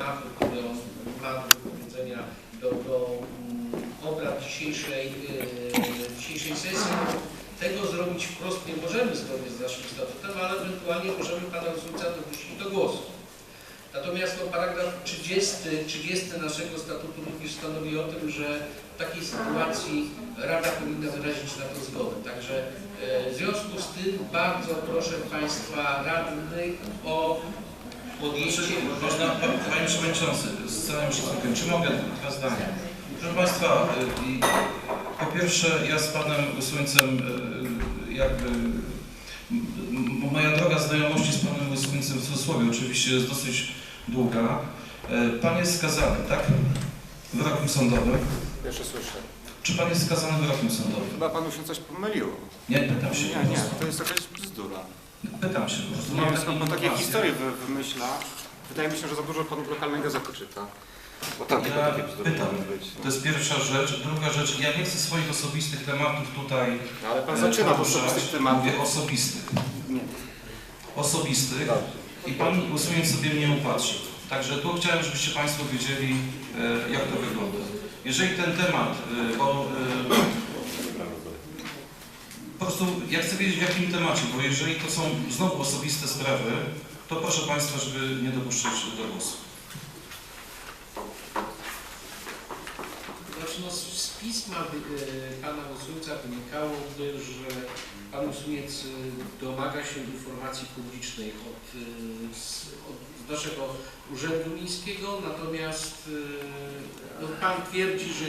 on ma do do, do mm, obrad dzisiejszej, yy, dzisiejszej sesji. Tego zrobić wprost nie możemy zgodnie z naszym statutem, ale ewentualnie możemy Pana Rozumca dopuścić do głosu. Natomiast no, paragraf 30, 30 naszego statutu również stanowi o tym, że w takiej sytuacji Rada powinna wyrazić na to zgodę. Także e, w związku z tym bardzo proszę Państwa radnych o podjęcie... Można, Panie Przewodniczący, z całym szacunkiem, czy mogę dwa zdania? Proszę Państwa, y, po pierwsze ja z Panem Łysłyńcem y, jakby m- m- moja droga znajomości z Panem Łysłyńcem w cudzysłowie oczywiście jest dosyć długa. Y, Pan jest skazany, tak? Wyrokiem sądowym. Pierwsze słyszę. Czy Pan jest skazany wyrokiem sądowym? Chyba panu się coś pomyliło. Nie, pytam się. Nie, nie, to jest jakaś bzdura. Pytam się. Nie Mam wiem skąd pan takie historie wy, wymyśla. Wydaje mi się, że za dużo pan lokalnej gazety czyta. Bo tam tylko Ja takie bzdury pytam. mogą być. To jest pierwsza rzecz. Druga rzecz, ja nie chcę swoich osobistych tematów tutaj No, ale pan e, zaczyna od poruszać. osobistych tematów. Mówię osobistych. Nie. Osobistych. I Pan Łysuniec sobie mnie upatrzy. Także tu chciałem, żebyście Państwo wiedzieli, e, jak to wygląda. Jeżeli ten temat, e, bo e, prostu ja chcę wiedzieć w jakim temacie, bo jeżeli to są znowu osobiste sprawy, to proszę Państwa, żeby nie dopuszczać do głosu. Znaczy, no, z, pisma y, pana Usunięca wynikałoby, że pan Usuniec y, domaga się informacji publicznej od, z, od naszego Urzędu Miejskiego, natomiast no, pan twierdzi, że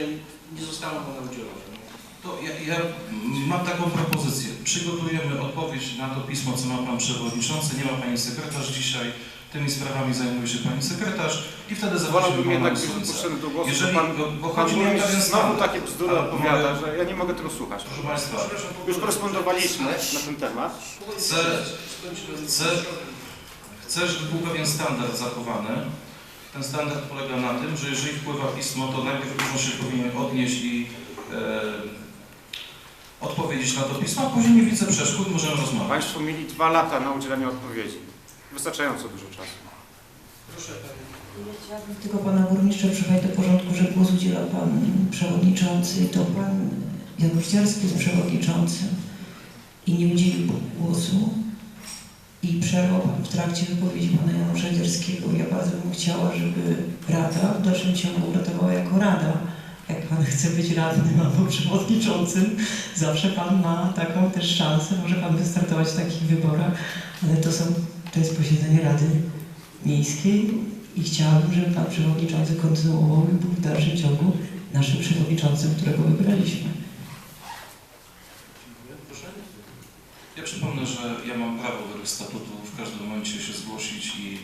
nie została ona udzielona. Ja, ja mam taką propozycję. Przygotujemy odpowiedź na to pismo, co ma Pan Przewodniczący. Nie ma Pani Sekretarz dzisiaj. Tymi sprawami zajmuje się Pani Sekretarz i wtedy zaprosimy Pana do głosu, Jeżeli, pan, bo, pan chodzi mi o znowu takie bzdury opowiada, mogę- że ja nie mogę tego słuchać. Proszę Państwa, Już korespondowaliśmy na ten temat. Chcę, chcę, chcę, żeby był pewien standard zachowany. Ten standard polega na tym, że jeżeli wpływa pismo, to najpierw urząd się powinien odnieść i e, odpowiedzieć na to pismo, a później nie widzę przeszkód, możemy rozmawiać. Państwo mieli dwa lata na udzielenie odpowiedzi. Wystarczająco dużo czasu. Proszę Pani. Ja Chciałabym tylko pana burmistrza przyjechać do porządku, że głos udziela pan przewodniczący. To pan Janusz Ciarski jest przewodniczącym i nie udzielił głosu. I przerwał pan w trakcie wypowiedzi pana Janusza Dziarskiego. Ja bardzo bym chciała, żeby Rada w dalszym ciągu uratowała jako Rada. Jak pan chce być radnym albo przewodniczącym, zawsze pan ma taką też szansę. Może pan wystartować w takich wyborach, ale to są, to jest posiedzenie Rady Miejskiej i chciałabym, żeby Pan Przewodniczący kontynuował i był w dalszym ciągu naszym przewodniczącym, którego wybraliśmy. Ja przypomnę, że ja mam prawo według statutu w każdym momencie się zgłosić i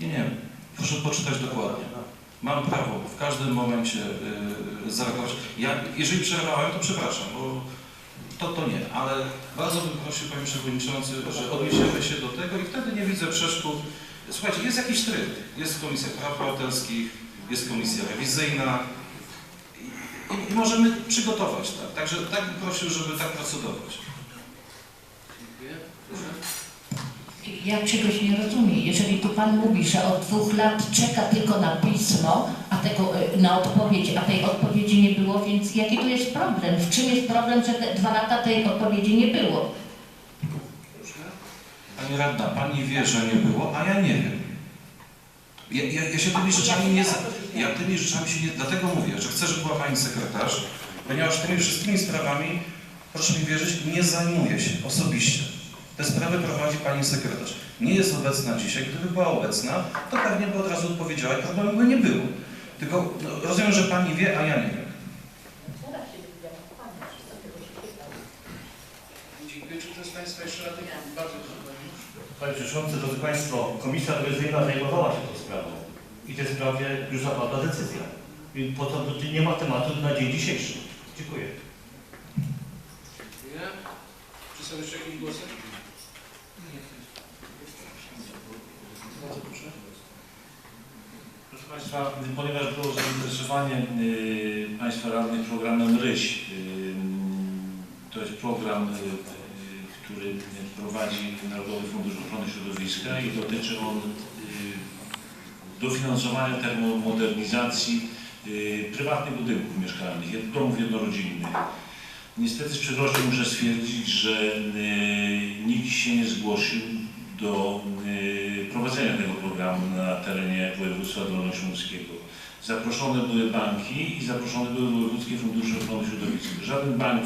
nie, nie, proszę poczytać dokładnie. Mam prawo w każdym momencie yy, zareagować. Ja, jeżeli przerwałem, to przepraszam, bo to, to nie, ale bardzo bym prosił Panie Przewodniczący, że odniesiemy się do tego i wtedy nie widzę przeszkód. Słuchajcie, jest jakiś tryb. Jest Komisja Praw Obywatelskich, jest Komisja Rewizyjna i, i, możemy przygotować tak. Także tak bym prosił, żeby tak procedować. Dziękuję. Proszę. Ja czegoś nie rozumiem. Jeżeli tu Pan mówi, że od dwóch lat czeka tylko na pismo, a tego, e, na odpowiedź, a tej odpowiedzi nie było, więc jaki tu jest problem? W czym jest problem, że te dwa lata tej odpowiedzi nie było? Pani radna, pani wie, że nie było, a ja nie wiem. Ja, ja, ja się tymi rzeczami nie... Ja tymi rzeczami się nie... Dlatego mówię, że chcę, żeby była pani sekretarz, ponieważ tymi wszystkimi sprawami, proszę mi wierzyć, nie zajmuję się osobiście. Te sprawy prowadzi pani sekretarz. Nie jest obecna dzisiaj. Gdyby była obecna, to pewnie by od razu odpowiedziała i problemu by nie było. Tylko no, rozumiem, że pani wie, a ja nie wiem. Dziękuję. Czy ktoś z Państwa jeszcze? Bardzo. Panie Przewodniczący, drodzy Państwo, Komisja Rewizyjna zajmowała się tą sprawą i w tej sprawie już zapadła decyzja. I po to nie ma tematu na dzień dzisiejszy. Dziękuję. Dziękuję. Czy są jeszcze jakieś głosy? Proszę. Państwa, ponieważ było zainteresowanie y, Państwa radnych programem RYŚ, y, to jest program, y, który prowadzi Narodowy Fundusz Ochrony Środowiska i dotyczy on dofinansowania termomodernizacji prywatnych budynków mieszkalnych, domów jednorodzinnych. Niestety z przykrością muszę stwierdzić, że y, nikt się nie zgłosił do y, prowadzenia tego programu na terenie województwa dolnośląskiego. Zaproszone były banki i zaproszone były wojewódzkie fundusze ochrony środowiska. Żaden bank